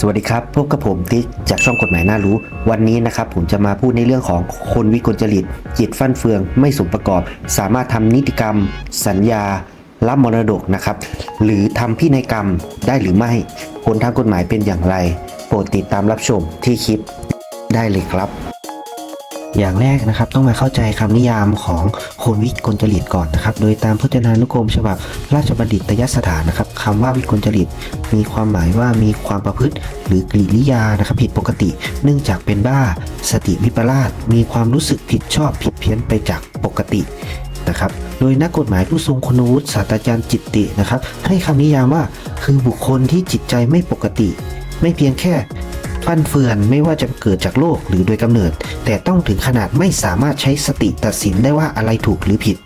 สวัสดีครับ พบกับผมติ๊กจากช่องกฎหมายน่ารู้ วันนี้นะครับผมจะมาพูดในเรื่องของคนวิกลจริต จิตฟั่นเฟือง ไม่สมประกอบ สามารถทำนิติกรรม สัญญา รับมรดกนะครับ หรือทำพินัยกรรมได้หรือไม่ ผลทางกฎหมายเป็นอย่างไร โปรดติดตามรับชมที่คลิปได้เลยครับ อย่างแรกนะครับต้องมาเข้าใจคำนิยามของคนวิกลจริตก่อนนะครับ โดยตามพจนานุกรมฉบับราชบัณฑิตยสถานนะครับคำว่าวิกลจริต มีความหมายว่ามีความประพฤติ หรือกิริยานะครับผิดปกติ เนื่องจากเป็นบ้า สติวิปลาสมีความรู้สึกผิดชอบผิดเพี้ยนไปจากปกตินะครับโดยนักกฎหมายผู้ทรงคุณวุฒิศาสตราจารย์จิตตินะครับให้คำนิยามว่าคือบุคคลที่จิตใจไม่ปกติ ไม่เพียงแค่ ฟันเฟือนไม่ว่าจะเกิดจากโรคหรือโดยกำเนิด แต่ต้องถึงขนาดไม่สามารถใช้สติตัดสินได้ว่าอะไรถูกหรือผิด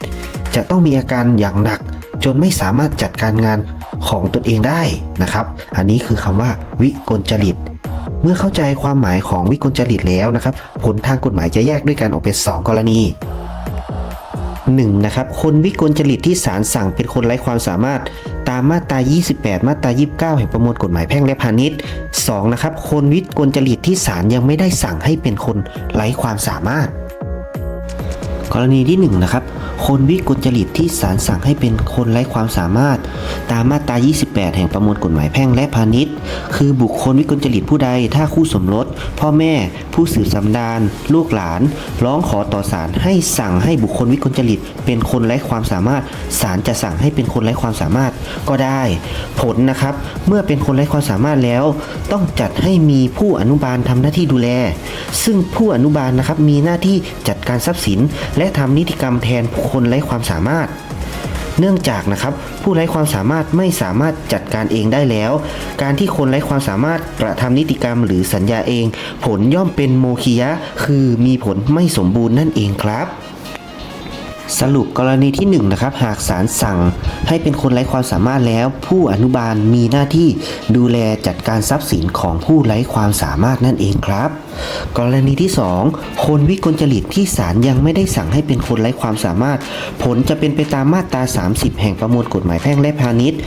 จะต้องมีอาการอย่างหนัก จนไม่สามารถจัดการงานของตนเองได้นะครับ อันนี้คือคำว่าวิกลจริต เมื่อเข้าใจความหมายของวิกลจริตแล้วนะครับ ผลทางกฎหมายจะแยกด้วยกันออกเป็น 2 กรณี 1. นะครับคนวิกลจริตที่ศาลสั่งเป็นคนไร้ความสามารถตามมาตรา 28 มาตรา 29 แห่งประมวลกฎหมายแพ่งและพาณิชย์ 2. นะครับ คนวิกลจริตที่ศาลยังไม่ได้สั่งให้เป็นคนไร้ความสามารถ กรณีที่1นงนะครับ คนวิกลจริตที่ศาลสั่งให้เป็นคนไร้ความสามารถ ตามมาตรา 28 แห่งประมวลกฎหมายแพ่งและพาณิชย์ คือบุคคลวิกลจริตผู้ใด ถ้าคู่สมรส พ่อแม่ ผู้สืบสำดานลูกหลาน ร้องขอต่อศาลให้สั่งให้บุคคลวิกลจริต เป็นคนไร้ความสามารถศาลจะสั่งให้เป็นคนไร้ความสามารถก็ได้ ผลนะครับ เมื่อเป็นคนไร้ความสามารถแล้ว ต้องจัดให้มีผู้อนุบาลทำหน้าที่ดูแล ซึ่งผู้อนุบาลนะครับมีหน้าที่จัดการทรัพย์สิน และทำนิติกรรมแทนผู้คนไร้ความสามารถ เนื่องจากนะครับผู้ไร้ความสามารถไม่สามารถจัดการเองได้แล้ว การที่คนไร้ความสามารถกระทำนิติกรรมหรือสัญญาเอง ผลย่อมเป็นโมคิยะ คือมีผลไม่สมบูรณ์นั่นเองครับสรุปกรณีที่1นงนะครับหากศาลสั่งให้เป็นคนไร้ความสามารถแล้ว ผู้อนุบาลมีหน้าที่ดูแลจัดการทรัพย์สินของผู้ไร้ความสามารถนั่นเองครับ กรณีที่ 2 คนวิกลจริตที่ศาลยังไม่ได้สั่งให้เป็นคนไร้ความสามารถ ผลจะเป็นไปตามมาตรา 30 แห่งประมวลกฎหมายแพ่งและพาณิชย์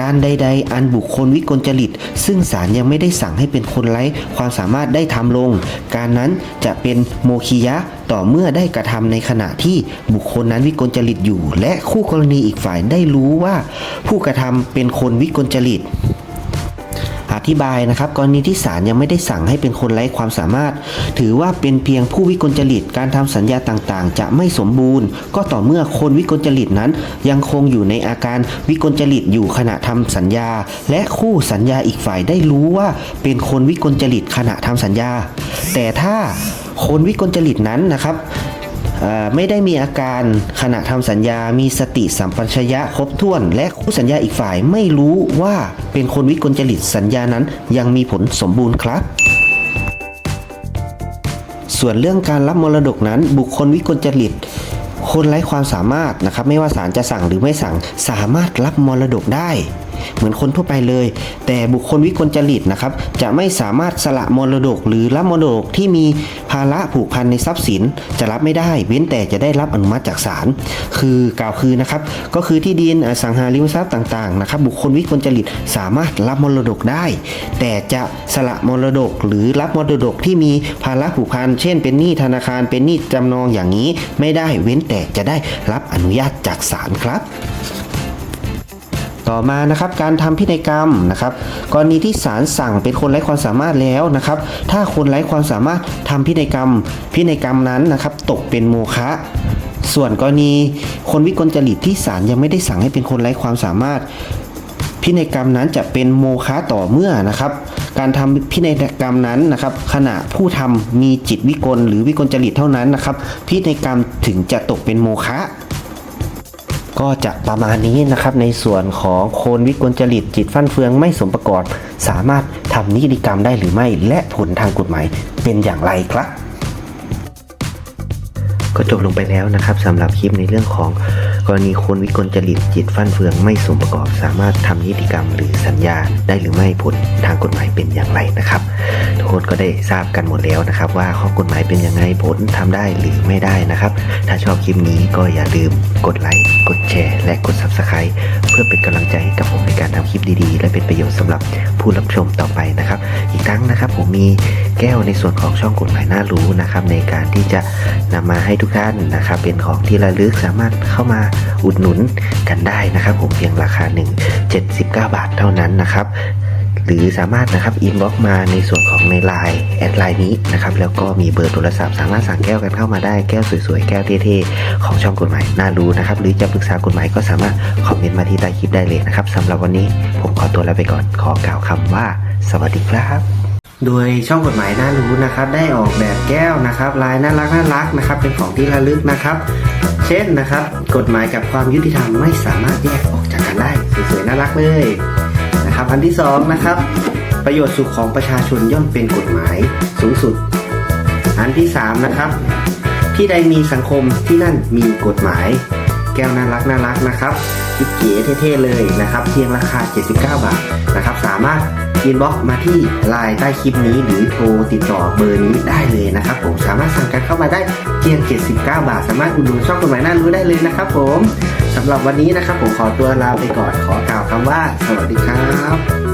การใด ๆ อันบุคคลวิกลจริต ซึ่งศาลยังไม่ได้สั่งให้เป็นคนไร้ความสามารถได้ทำลง การนั้นจะเป็นโมคิยะต่อเมื่อได้กระทำในขณะที่บุคคลนั้นวิกลจริตอยู่ และคู่กรณีอีกฝ่ายได้รู้ว่า ผู้กระทำเป็นคนวิกลจริต อธิบายนะครับกรณีที่ศาลยังไม่ได้สั่งให้เป็นคนไร้ความสามารถ ถือว่าเป็นเพียงผู้วิกลจริตการทำสัญญาต่างๆ จะไม่สมบูรณ์ ก็ต่อเมื่อคนวิกลจริตนั้น ยังคงอยู่ในอาการวิกลจริตอยู่ขณะทำสัญญา และคู่สัญญาอีกฝ่ายได้รู้ว่าเป็นคนวิกลจริตขณะทำสัญญา แต่ถ้าคนวิกลจริตนั้นนะครับ ไม่ได้มีอาการขณะทำสัญญา มีสติสัมปชัญญะครบถ้วน และคู่สัญญาอีกฝ่ายไม่รู้ว่าเป็นคนวิกลจริตสัญญานั้นยังมีผลสมบูรณ์ครับส่วนเรื่องการรับมรดกนั้น บุคคลวิกลจริต คนไร้ความสามารถนะครับ ไม่ว่าศาลจะสั่งหรือไม่สั่งสามารถรับมรดกได้ เหมือนคนทั่วไปเลย แต่บุคคลวิกลจริตนะครับ จะไม่สามารถสละมรดก หรือรับมรดกที่มีภาระผูกพันในทรัพย์สิน จะรับไม่ได้เว้นแต่จะได้รับอนุมัติจากศาลคือกล่าวคือนะครับ ก็คือที่ดินอสังหาริมทรัพย์ต่างๆนะครับ บุคคลวิกลจริตสามารถรับมรดกได้ แต่จะสละมรดกหรือรับมรดกที่มีภาระผูกพันเช่น เป็นหนี้ธนาคารเป็นหนี้จำนองอย่างนี้ไม่ได้เว้นแต่จะได้รับอนุญาตจากศาลครับ ต่อมานะครับการทำพินัยกรรมนะครับกรณีที่ศาลสั่งเป็นคนไร้ความสามารถแล้วนะครับ ถ้าคนไร้ความสามารถทำพินัยกรรม พินัยกรรมนั้นนะครับ ตกเป็นโมฆะส่วนกรณีคนวิกลจริตที่ศาลยังไม่ได้สั่งให้เป็นคนไร้ความสามารถ พินัยกรรมนั้นจะเป็นโมฆะต่อเมื่อนะครับการทำพินัยกรรมนั้นนะครับ ขณะผู้ทำมีจิตวิกลหรือวิกลจริตเท่านั้นนะครับ พินัยกรรมถึงจะตกเป็นโมฆะ ก็จะประมาณนี้นะครับ ในส่วนของคนวิกลจริตจิตฟั่นเฟืองไม่สมประกอบ สามารถทำนิติกรรมได้หรือไม่ และผลทางกฎหมายเป็นอย่างไรครับ ก็จบลงไปแล้วนะครับสำหรับคลิปในเรื่องของ รณีคนวิกลจริตจิตฟั่นเฟืองไม่สมประกอบ สามารถทำนิติกรรมหรือสัญญาได้หรือไม่ผลทางกฎหมายเป็นอย่างไรนะครับ ทุกคนก็ได้ทราบกันหมดแล้วนะครับ ว่าข้อกฎหมายเป็นยังไงผลทำได้หรือไม่ได้นะครับ ถ้าชอบคลิปนี้ก็อย่าลืมกดไลค์กดแชร์ และกด Subscribe เพื่อเป็นกำลังใจให้กับผมในการทำคลิปดีๆ และเป็นประโยชน์สำหรับผู้รับชมต่อไปนะครับ อีกทั้งนะครับผมมีแก้วในส่วนของช่องกฎหมายน่ารู้นะครับในการที่จะนำมาให้ทุกท่านนะครับ เป็นของที่ระลึกสามารถเข้ามาอุดหนุนกันได้นะครับ ผมเพียงราคา 1 79 บาทเท่านั้นนะครับหรือสามารถนะครับอินบ็อกมาในส่วนของในไลน์แอดไลน์นี้นะครับแล้วก็มีเบอร์โทรศัพท์สามารถสั่งแก้วกันเข้ามาได้แก้วสวยๆ แก้วเท่ๆ ของช่องกฎหมายน่ารู้นะครับ หรือจะปรึกษากฎหมายก็สามารถคอมเมนต์มาที่ใต้คลิปได้เลยนะครับสำหรับวันนี้ผมขอตัวลาไปก่อนขอกล่าวคำว่า สวัสดีครับโดยช่องกฎหมายน่ารู้นะครับ ได้ออกแบบแก้วนะครับลายน่ารักน่ารักนะครับ เป็นของที่ระลึกนะครับ เช่นนะครับ กฎหมายกับความยุติธรรมไม่สามารถแยกออกจากกันได้สวยๆน่ารักเลยนะครับ อันที่สองนะครับ ประโยชน์สุขของประชาชนย่อมเป็นกฎหมายสูงสุด อันที่สามนะครับที่ใดมีสังคมที่นั่นมีกฎหมาย แก้วน่ารักน่ารักนะครับกิ๊บเก๋เท่ๆเลยนะครับ เพียงราคา 79 บาทนะครับ สามารถ อินบ็อกมาที่ไลน์ใต้คลิปนี้ หรือโทรติดต่อเบอร์นี้ได้เลยนะครับผมสามารถสั่งกันเข้ามาได้เพียง 79 บาท สามารถอุดหนุนช่องกฎหมายน่ารู้ได้เลยนะครับผมสำหรับวันนี้นะครับผมขอตัวลาไปก่อนขอกล่าวคำว่า สวัสดีครับ